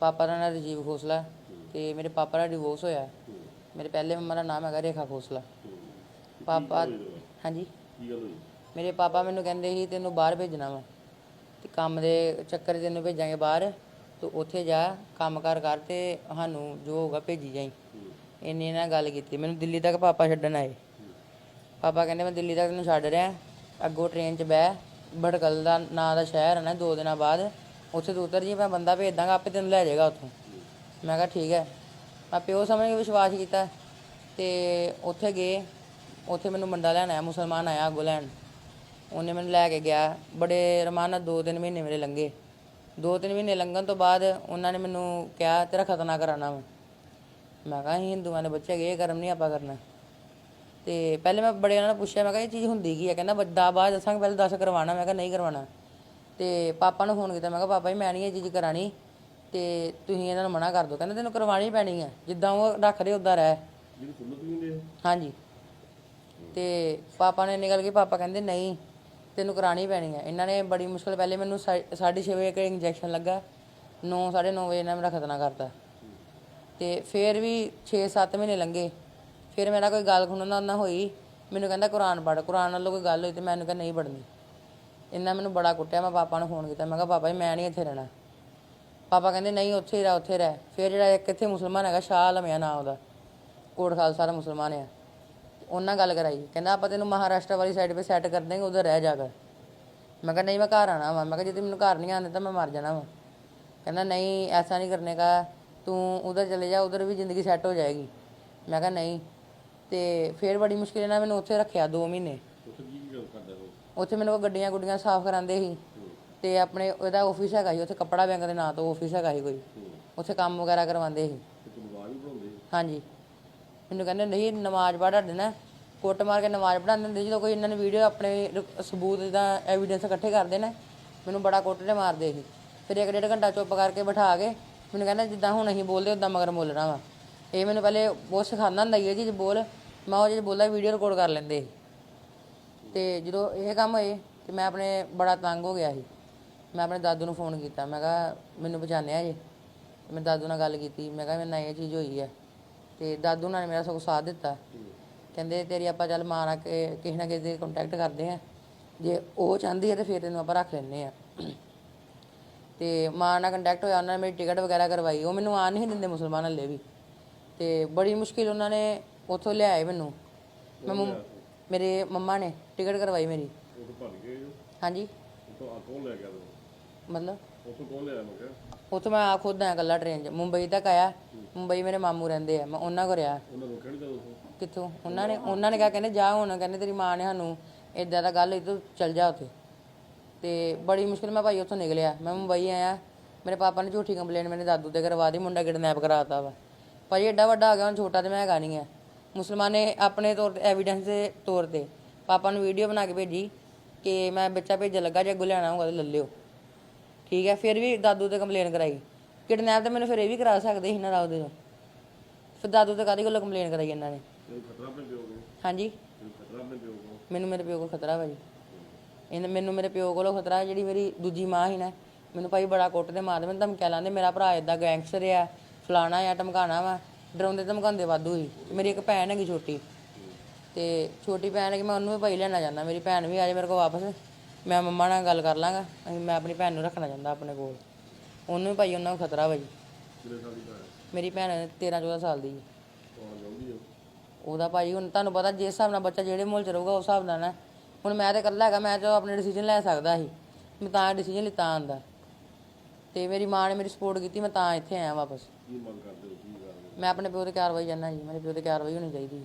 ਪਾਪਾ ਦਾ ਨਾਮ ਰਜੀਵ ਖੋਸਲਾ ਤੇ ਮੇਰੇ ਪਾਪਾ ਦਾ ਡਿਵੋਰਸ ਹੋਇਆ। ਮੇਰੇ ਪਹਿਲੇ ਮੰਮਾ ਦਾ ਨਾਮ ਹੈਗਾ ਰੇਖਾ ਖੋਸਲਾ। ਪਾਪਾ ਹਾਂਜੀ। ਕੀ ਗੱਲ ਹੋਈ ਮੇਰੇ ਪਾਪਾ ਮੈਨੂੰ ਕਹਿੰਦੇ ਸੀ, ਤੈਨੂੰ ਬਾਹਰ ਭੇਜਣਾ ਵਾ ਤੇ ਕੰਮ ਦੇ ਚੱਕਰ 'ਚ ਤੈਨੂੰ ਭੇਜਾਂਗੇ ਬਾਹਰ। ਤੂੰ ਉੱਥੇ ਜਾ, ਕੰਮ ਕਰ ਕਰ ਤੇ ਸਾਨੂੰ ਜੋ ਹੋਗਾ ਭੇਜੀ ਜਾਈ। ਇੰਨੇ ਨਾਲ ਗੱਲ ਕੀਤੀ। ਮੈਨੂੰ ਦਿੱਲੀ ਤੱਕ ਪਾਪਾ ਛੱਡਣ ਆਏ। ਪਾਪਾ ਕਹਿੰਦੇ, ਮੈਂ ਦਿੱਲੀ ਤੱਕ ਤੈਨੂੰ ਛੱਡ ਰਿਹਾ। ਅੱਗੋਂ ਟ੍ਰੇਨ 'ਚ ਬਹਿ। ਭਟਕਲ ਦਾ ਨਾਂ ਦਾ ਸ਼ਹਿਰ ਹੈ ਨਾ, ਦੋ ਦਿਨਾਂ ਬਾਅਦ। ਉੱਥੇ ਤੂੰ ਉਤਰ ਜੀ ਮੈਂ ਬੰਦਾ ਭੇਜ ਦਾਂਗਾ ਆਪੇ ਤੈਨੂੰ ਲੈ ਜਾਏਗਾ ਉੱਥੋਂ। ਮੈਂ ਕਿਹਾ ਠੀਕ ਹੈ। ਮੈਂ ਪਿਓ ਸਮਝ ਕੇ ਵਿਸ਼ਵਾਸ ਕੀਤਾ ਤੇ ਉੱਥੇ ਗਏ। ਉੱਥੇ ਮੈਨੂੰ ਮੁੰਡਾ ਲੈਣ ਆਇਆ, ਮੁਸਲਮਾਨ ਆਇਆ ਅੱਗੋਂ ਲੈਣ। ਉਹਨੇ ਮੈਨੂੰ ਲੈ ਕੇ ਗਿਆ। ਬੜੇ ਰਮਾਨ ਨਾਲ ਦੋ ਤਿੰਨ ਮਹੀਨੇ ਮੇਰੇ ਲੰਘੇ। ਦੋ ਤਿੰਨ ਮਹੀਨੇ ਲੰਘਣ ਤੋਂ ਬਾਅਦ ਉਹਨਾਂ ਨੇ ਮੈਨੂੰ ਕਿਹਾ, ਤੇਰਾ ਖਤਨਾ ਕਰਾਣਾ ਵਾ ਮੈਂ ਕਿਹਾ, ਅਸੀਂ ਹਿੰਦੂਆਂ ਦੇ ਬੱਚੇ ਗਏ ਕਰਮ ਨਹੀਂ ਆਪਾਂ ਕਰਨਾ। ਤੇ ਪਹਿਲੇ ਮੈਂ ਬੜੇ ਉਹਨਾਂ ਨੂੰ ਪੁੱਛਿਆ, ਮੈਂ ਕਿਹਾ, ਇਹ ਚੀਜ਼ ਹੁੰਦੀ ਕੀ ਹੈ? ਕਹਿੰਦਾ ਬੱਦਾ ਬਾਅਦ ਦੱਸਾਂਗੇ, ਪਹਿਲੇ ਦੱਸ ਕਰਵਾਉਣਾ। ਮੈਂ ਕਿਹਾ, ਨਹੀਂ ਕਰਵਾਉਣਾ। ਤੇ ਪਾਪਾ ਨੂੰ ਫੋਨ ਕੀਤਾ ਮੈਂ ਕਿਹਾ ਪਾਪਾ ਜੀ ਮੈਂ ਨਹੀਂ ਇਹ ਚੀਜ਼ ਕਰਾਣੀ ਤੇ ਤੁਸੀਂ ਇਹਨਾਂ ਨੂੰ ਮਨਾ ਕਰ ਦਿਓ। ਕਹਿੰਦਾ ਤੈਨੂੰ ਕਰਵਾਉਣੀ ਪੈਣੀ ਹੈ ਜਿੱਦਾਂ ਉਹ ਰੱਖਦੇ ਉਦਾਂ ਰਹਿ। ਜਿਹਨੂੰ ਸੁਣਤ ਵੀ ਹੁੰਦੇ ਆ। ਹਾਂਜੀ। ਤੇ ਪਾਪਾ ਨੇ ਨਿਕਲ ਕੇ ਪਾਪਾ ਕਹਿੰਦੇ ਨਹੀਂ ਤੈਨੂੰ ਕਰਾਣੀ ਪੈਣੀ ਹੈ ਇਹਨਾਂ ਨੇ ਬੜੀ ਮੁਸ਼ਕਲ ਪਹਿਲੇ ਮੈਨੂੰ 6:30 ਵਜੇ ਇੱਕ ਇੰਜੈਕਸ਼ਨ ਲੱਗਾ 9 9:30 ਵਜੇ ਇਹਨਾਂ ਮੇਰਾ ਖਤਨਾ ਕਰਤਾ। ਤੇ ਫਿਰ ਵੀ 6-7 ਮਹੀਨੇ ਲੰਘੇ। ਫਿਰ ਮੇਰਾ ਕੋਈ ਗੱਲ ਖੁਣਨ ਦਾ ਨਾ ਹੋਈ। ਮੈਨੂੰ ਕਹਿੰਦਾ ਕੁਰਾਨ ਪੜ੍ਹ ਕੁਰਾਨ ਨਾਲੋਂ ਕੋਈ ਗੱਲ ਹੋਈ ਤੇ ਮੈਨੂੰ ਕਹਿੰਦਾ ਨਹੀਂ ਪੜ੍ਹਨੀ। ਇਹਨਾਂ ਮੈਨੂੰ ਬੜਾ ਕੁੱਟਿਆ, ਮੈਂ ਪਾਪਾ ਨੂੰ ਫੋਨ ਕੀਤਾ, ਮੈਂ ਕਿਹਾ, ਪਾਪਾ ਜੀ, ਮੈਂ ਨਹੀਂ ਇੱਥੇ ਰਹਿਣਾ। ਪਾਪਾ ਕਹਿੰਦੇ, ਨਹੀਂ, ਉੱਥੇ ਹੀ ਰਹਿ, ਉੱਥੇ ਰਹਿ। ਫਿਰ ਜਿਹੜਾ ਇੱਕ ਇੱਥੇ ਮੁਸਲਮਾਨ ਹੈਗਾ, ਸ਼ਾਹ ਆਲਮ ਨਾਂ ਉਹਦਾ, ਕੋਟ ਖਾਲਸਾ ਦਾ ਮੁਸਲਮਾਨ ਆ। ਉਹਨਾਂ ਗੱਲ ਕਰਾਈ। ਕਹਿੰਦਾ, ਆਪਾਂ ਤੈਨੂੰ ਮਹਾਰਾਸ਼ਟਰ ਵਾਲੀ ਸਾਈਡ 'ਤੇ ਸੈੱਟ ਕਰ ਦੇਂਗੇ ਉਧਰ ਰਹਿ ਜਾ ਕਰ। ਮੈਂ ਕਿਹਾ, ਨਹੀਂ, ਮੈਂ ਘਰ ਆਣਾ ਵਾ। ਮੈਂ ਕਿਹਾ, ਜੇ ਤੂੰ ਮੈਨੂੰ ਘਰ ਨਹੀਂ ਆਉਂਦੇ ਤਾਂ ਮੈਂ ਮਰ ਜਾਣਾ ਵਾ। ਕਹਿੰਦਾ, ਨਹੀਂ, ਐਸਾ ਨਹੀਂ ਕਰਨੇ का ਤੂੰ ਉਧਰ ਚਲੇ ਜਾ, ਉਧਰ ਵੀ ਜ਼ਿੰਦਗੀ ਸੈੱਟ ਹੋ ਜਾਏਗੀ। ਮੈਂ ਕਿਹਾ, ਨਹੀਂ। ਤੇ ਫਿਰ ਬੜੀ ਮੁਸ਼ਕਿਲ ਨਾਲ ਮੈਨੂੰ ਉੱਥੇ ਰੱਖਿਆ 2 ਮਹੀਨੇ ਉੱਥੇ ਕੀ ਕੀ ਗੱਲ ਕਰਦਾ ਉਹ ਉੱਥੇ ਮੈਨੂੰ ਉਹ ਗੱਡੀਆਂ ਗੁੱਡੀਆਂ ਸਾਫ਼ ਕਰਾਉਂਦੇ ਸੀ ਤੇ ਆਪਣੇ ਉਹਦਾ ਆਫਿਸ ਹੈਗਾ ਸੀ, ਉੱਥੇ ਕੱਪੜਾ ਬੈਂਕ ਦੇ ਨਾਂ ਤੋਂ ਆਫਿਸ ਹੈਗਾ ਸੀ ਕੋਈ। ਉੱਥੇ ਕੰਮ ਵਗੈਰਾ ਕਰਵਾਉਂਦੇ ਸੀ। ਹਾਂਜੀ। ਮੈਨੂੰ ਕਹਿੰਦੇ ਨਹੀਂ ਨਮਾਜ਼ ਪੜ੍ਹ ਸਾਡੇ ਨਾ ਕੁੱਟ ਮਾਰ ਕੇ ਨਮਾਜ਼ ਪੜ੍ਹਾਉਂਦੇ ਹੁੰਦੇ ਜਦੋਂ ਕੋਈ ਇਹਨਾਂ ਨੇ ਵੀਡੀਓ ਆਪਣੇ ਰ- ਸਬੂਤ ਦਾ ਐਵੀਡੈਂਸ ਇਕੱਠੇ ਕਰਦੇ ਨੇ, ਮੈਨੂੰ ਬੜਾ ਕੁੱਟਦੇ ਮਾਰਦੇ ਸੀ। ਫਿਰ ਇੱਕ ਡੇਢ ਘੰਟਾ ਚੁੱਪ ਕਰਕੇ ਬਿਠਾ ਕੇ ਮੈਨੂੰ ਕਹਿੰਦਾ, ਜਿੱਦਾਂ ਹੁਣ ਅਸੀਂ ਬੋਲਦੇ ਉਦਾਂ ਮਗਰ ਬੋਲਣਾ ਵਾ। ਇਹ ਮੈਨੂੰ ਪਹਿਲੇ ਬਹੁਤ ਸਿਖਾਉਂਦਾ ਹੁੰਦਾ ਸੀ, ਇਹ ਚੀਜ਼ ਬੋਲ। ਮੈਂ ਉਹ ਚੀਜ਼ ਬੋਲਦਾ ਵੀਡੀਓ ਰਿਕਾਰਡ ਕਰ ਲੈਂਦੇ ਸੀ। ਤੇ ਜਦੋਂ ਇਹ ਕੰਮ ਹੋਏ ਤੇ ਮੈਂ ਆਪਣੇ ਬੜਾ ਤੰਗ ਹੋ ਗਿਆ ਸੀ। ਮੈਂ ਆਪਣੇ ਦਾਦੂ ਨੂੰ ਫੋਨ ਕੀਤਾ। ਮੈਂ ਕਿਹਾ, ਮੈਨੂੰ ਪਛਾਣਿਆ ਜੇ? ਮੈਂ ਦਾਦੂ ਨਾਲ ਗੱਲ ਕੀਤੀ। ਮੈਂ ਕਿਹਾ, ਮੇਰੇ ਨਾਲ ਇਹ ਚੀਜ਼ ਹੋਈ ਹੈ ਤੇ ਦਾਦੂ ਨਾਲ ਮੇਰਾ ਸਗੋਂ ਸਾਥ ਦਿੱਤਾ। ਕਹਿੰਦੇ, ਤੇਰੀ ਆਪਾਂ ਚੱਲ ਮਾਂ ਨਾਲ ਕਿ- ਕਿਸੇ ਨਾ ਕਿਸੇ ਦੇ ਕੰਟੈਕਟ ਕਰਦੇ ਆ। ਜੇ ਉਹ ਚਾਹੁੰਦੀ ਹੈ ਤੇ ਫਿਰ ਤੈਨੂੰ ਆਪਾਂ ਰੱਖ ਲੈਂਦੇ ਆ। ਤੇ ਮਾਂ ਨਾਲ ਕੰਟੈਕਟ ਹੋਇਆ। ਉਹਨਾਂ ਨੇ ਮੇਰੀ ਟਿਕਟ ਵਗੈਰਾ ਕਰਵਾਈ। ਉਹ ਮੈਨੂੰ ਆਣ ਨਹੀਂ ਦਿੰਦੇ ਮੁਸਲਮਾਨ ਹੱਲੇ ਵੀ। ਤੇ ਬੜੀ ਮੁਸ਼ਕਿਲ ਉਹਨਾਂ ਨੇ ਉੱਥੋਂ ਲਿਆਏ ਮੈਨੂੰ। ਮੈਂ ਮੇਰੇ ਮੰਮਾ ਨੇ ਟਿਕਟ ਕਰਵਾਈ ਮੇਰੀ। ਉਹ ਤੋਂ ਭੱਜ ਗਏ ਜੋ? ਹਾਂਜੀ। ਉਹ ਤੋਂ ਆ ਕੌਣ ਲੈ ਗਿਆ ਤੈਨੂੰ? ਮਤਲਬ? ਉਹ ਤੋਂ ਕੌਣ ਲਿਆ ਮੈਂ ਕਿਹਾ? ਉੱਥੋਂ ਮੈਂ ਆ ਖੁਦ ਆਇਆ ਇਕੱਲਾ ਟ੍ਰੇਨ 'ਚ। ਮੁੰਬਈ ਤੱਕ ਆਇਆ। ਮੁੰਬਈ ਮੇਰੇ ਮਾਮੂ ਰਹਿੰਦੇ ਆ। ਮੈਂ ਉਹਨਾਂ ਕੋਲ ਰਿਹਾ। ਉਹਨਾਂ ਉਹ ਕਿੱਥੋਂ? ਉਹਨਾਂ ਨੇ ਉਹਨਾਂ ਨੇ ਕਿਹਾ ਕਹਿੰਦੇ ਜਾ ਹੁਣ। ਕਹਿੰਦੇ ਤੇਰੀ ਮਾਂ ਨੇ ਸਾਨੂੰ ਇਦਾਂ ਦਾ ਗੱਲ ਹੋਈ ਤੂੰ ਚੱਲ ਜਾ ਉੱਥੇ। ਤੇ ਬੜੀ ਮੁਸ਼ਕਿਲ ਮੈਂ ਭਾਈ ਉੱਥੋਂ ਨਿਕਲਿਆ। ਮੈਂ ਮੁੰਬਈ ਆਇਆ। ਮੇਰੇ ਪਾਪਾ ਨੇ ਝੂਠੀ ਕੰਪਲੇਂਟ ਮੇਰੇ ਦਾਦੂ ਤੇ ਕਰਵਾ ਦੀ ਮੁੰਡਾ ਕਿਡਨੈਪ ਕਰਾਤਾ ਵਾ। ਭਾਈ ਐਡਾ ਵੱਡਾ ਆ ਗਿਆ ਹੁਣ ਛੋਟਾ ਤੇ ਮੈਂ ਹੈਗਾ ਨਹੀਂ ਹੈ ਮੁਸਲਮਾਨ ਨੇ ਆਪਣੇ ਤੌਰ ਤੇ ਐਵੀਡੈਂਸ ਦੇ ਤੌਰ ਤੇ ਪਾਪਾ ਨੂੰ ਵੀਡੀਓ ਬਣਾ ਕੇ ਭੇਜੀ ਕਿ ਮੈਂ ਬੱਚਾ ਭੇਜਣ ਲੱਗਾ ਜੇ ਅੱਗੋਂ ਲੈਣਾ ਹੋਊਗਾ ਤਾਂ ਲੈ ਲਿਓ। ਠੀਕ ਹੈ ਫਿਰ ਵੀ ਦਾਦੂ ਤੇ ਕੰਪਲੇਨ ਕਰਾਈ। ਕਿਡਨੈਪ ਤੇ ਮੈਨੂੰ ਫਿਰ ਇਹ ਵੀ ਕਰਾ ਸਕਦੇ ਸੀ ਨਾ ਰਾਉ ਦੇ ਤੋਂ ਫਿਰ ਦਾਦੂ ਤੇ ਕਾਦੀ ਕੋਲ ਕੰਪਲੇਨ ਕਰਾਈ ਇਹਨਾਂ ਨੇ? ਤੈਨੂੰ ਖਤਰਾ ਆਪਣੇ ਪਿਓ ਕੋਲ? ਹਾਂਜੀ। ਖਤਰਾ ਆਪਣੇ ਪਿਓ ਕੋਲ? ਮੈਨੂੰ ਮੇਰੇ ਪਿਓ ਕੋਲ ਖਤਰਾ ਵਾ ਜੀ। ਇਹਨੇ ਮੈਨੂੰ ਮੇਰੇ ਪਿਓ ਕੋਲੋਂ ਖਤਰਾ ਜਿਹੜੀ ਮੇਰੀ ਦੂਜੀ ਮਾਂ ਸੀ ਨਾ ਮੈਨੂੰ ਭਾਈ ਬੜਾ ਕੁੱਟਦੇ ਮਾਰਦੇ ਮੈਨੂੰ ਧਮਕੀਆਂ ਲਾਉਂਦੇ ਮੇਰਾ ਭਰਾ ਇਦਾਂ ਗੈਂਗਸਟਰ ਆ ਫਲਾਣਾ ਆ ਧਮਕਾਣਾ ਵਾ। ਡਰਾਉਂਦੇ ਧਮਕਾਉਂਦੇ ਵਾਧੂ ਤੇ ਮੇਰੀ ਇੱਕ ਭੈਣ ਹੈਗੀ ਛੋਟੀ। ਤੇ ਛੋਟੀ ਭੈਣ ਹੈ ਕਿ ਮੈਂ ਉਹਨੂੰ ਵੀ ਭਾਈ ਲੈਣਾ ਚਾਹੁੰਦਾ। ਮੇਰੀ ਭੈਣ ਵੀ ਆ ਜਾਏ ਮੇਰੇ ਕੋਲ ਵਾਪਸ ਮੈਂ ਮੰਮਾ ਨਾਲ ਗੱਲ ਕਰ ਲਾਂਗਾ। ਅਸੀਂ ਮੈਂ ਆਪਣੀ ਭੈਣ ਨੂੰ ਰੱਖਣਾ ਚਾਹੁੰਦਾ ਆਪਣੇ ਕੋਲ। ਉਹਨੂੰ ਵੀ ਭਾਈ ਉਹਨਾਂ ਨੂੰ ਖਤਰਾ ਭੈਣ ਮੇਰੀ ਭੈਣ 13 14 ਸਾਲ ਦੀ ਹੈ ਉਹਦਾ ਭਾਈ ਹੁਣ ਤੁਹਾਨੂੰ ਪਤਾ ਜਿਸ ਹਿਸਾਬ ਨਾਲ ਬੱਚਾ ਜਿਹੜੇ ਮੁੱਲ ਚ ਰਹੂਗਾ ਉਸ ਹਿਸਾਬ ਨਾਲ ਨਾ। ਹੁਣ ਮੈਂ ਤੇ ਇਕੱਲਾ ਹੈਗਾ ਮੈਂ ਤਾਂ ਆਪਣੇ ਡਿਸੀਜਨ ਲੈ ਸਕਦਾ ਸੀ। ਮੈਂ ਤਾਂ ਡਿਸੀਜਨ ਲਿੱਤਾ ਆਂਦਾ। ਤੇ ਮੇਰੀ ਮਾਂ ਨੇ ਮੇਰੀ ਸਪੋਰਟ ਕੀਤੀ ਮੈਂ ਤਾਂ ਇੱਥੇ ਆਇਆ ਵਾਪਸ। ਕੀ ਮੰਗ ਕਰਦੇ ਹੋ? ਮੈਂ ਆਪਣੇ ਪਿਓ ਤੇ ਕਾਰਵਾਈ ਜਾਣਾ ਜੀ ਮੇਰੇ ਪਿਓ ਤੇ ਕਾਰਵਾਈ ਹੋਣੀ ਚਾਹੀਦੀ।